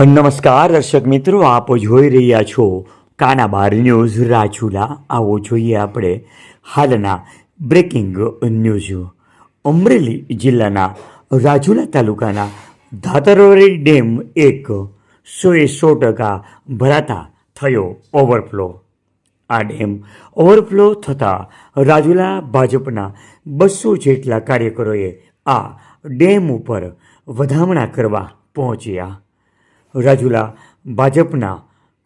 નમસ્કાર દર્શક મિત્રો, આપ જોઈ રહ્યા છો કાના બાર ન્યૂઝ રાજુલા. આવો જોઈએ આપણે હાલના બ્રેકિંગ ન્યૂઝ અમરેલી જિલ્લાના રાજુલા તાલુકાના ધાતરોરી ડેમ એક સોએ સો ટકા ભરાતા થયો ઓવરફ્લો. આ ડેમ ઓવરફ્લો થતાં રાજુલા ભાજપના બસો જેટલા કાર્યકરોએ આ ડેમ ઉપર વધામણા કરવા પહોંચ્યા. રાજુલા ભાજપના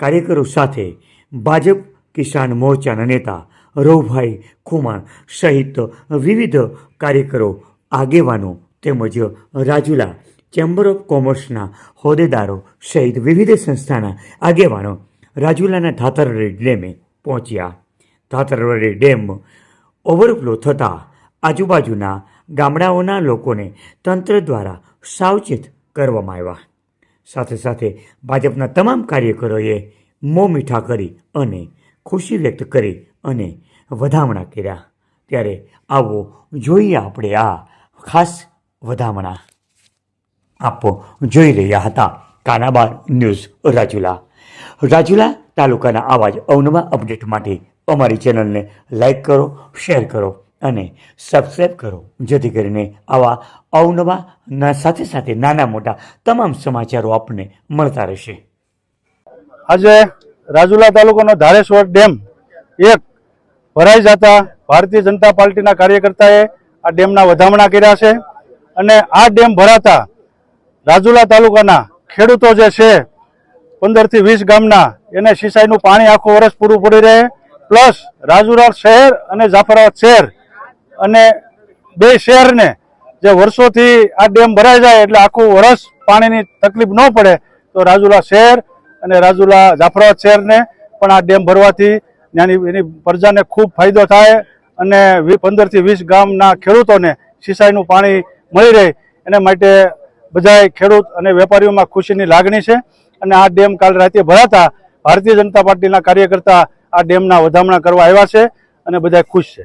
કાર્યકરો સાથે ભાજપ કિસાન મોરચાના નેતા રવભાઈ ખુમાણ સહિત વિવિધ કાર્યકરો, આગેવાનો તેમજ રાજુલા ચેમ્બર ઓફ કોમર્સના હોદ્દેદારો સહિત વિવિધ સંસ્થાના આગેવાનો રાજુલાના ધાતરવાડી ડેમે પહોંચ્યા. ધાતરવાડી ડેમ ઓવરફ્લો થતાં આજુબાજુના ગામડાઓના લોકોને તંત્ર દ્વારા સાવચેત કરવામાં આવ્યા. સાથે સાથે ભાજપના તમામ કાર્યકરોએ મોં મીઠા કરી અને ખુશી વ્યક્ત કરી અને વધામણા કર્યા. ત્યારે આવો જોઈએ આપણે આ ખાસ વધામણા. આપો જોઈ રહ્યા હતા. કાનાબાર ન્યૂઝ રાજુલા. રાજુલા તાલુકાના આવા જ અવનવા અપડેટ માટે અમારી ચેનલને લાઈક કરો, શેર કરો. અને સબસ્ક્રાઈબ કરો, જેથી કરીને આવા અવનવા સાથે સાથે નાના મોટા તમામ સમાચારો આપને મળતા રહેશે. આજે રાજુલા તાલુકાનો ધારેશ્વર ડેમ એક ભરાઈ જતા ભારતીય જનતા પાર્ટીના કાર્યકર્તાએ આ ડેમના વધામણા કર્યા છે અને આ ડેમ ભરાતા રાજુલા તાલુકાના ખેડૂતો જે છે પંદરથી વીસ ગામના એને સિંચાઈનું પાણી આખું વર્ષ પૂરું પડી રહે. પ્લસ રાજુલા શહેર અને જાફરાબાદ શહેર અને બે શહેરને જે વર્ષોથી આ ડેમ ભરાઈ જાય એટલે આખું વર્ષ પાણીની તકલીફ ન પડે, તો રાજુલા શહેર અને રાજુલા જાફરાબાદ શહેરને પણ આ ડેમ ભરવાથી ત્યાંની એની પ્રજાને ખૂબ ફાયદો થાય અને પંદરથી વીસ ગામના ખેડૂતોને સિંચાઈનું પાણી મળી રહે. એને માટે બધાય ખેડૂત અને વેપારીઓમાં ખુશીની લાગણી છે અને આ ડેમ કાલ રાતે ભરાતા ભારતીય જનતા પાર્ટીના કાર્યકર્તા આ ડેમના વધામણા કરવા આવ્યા છે અને બધા ખુશ છે.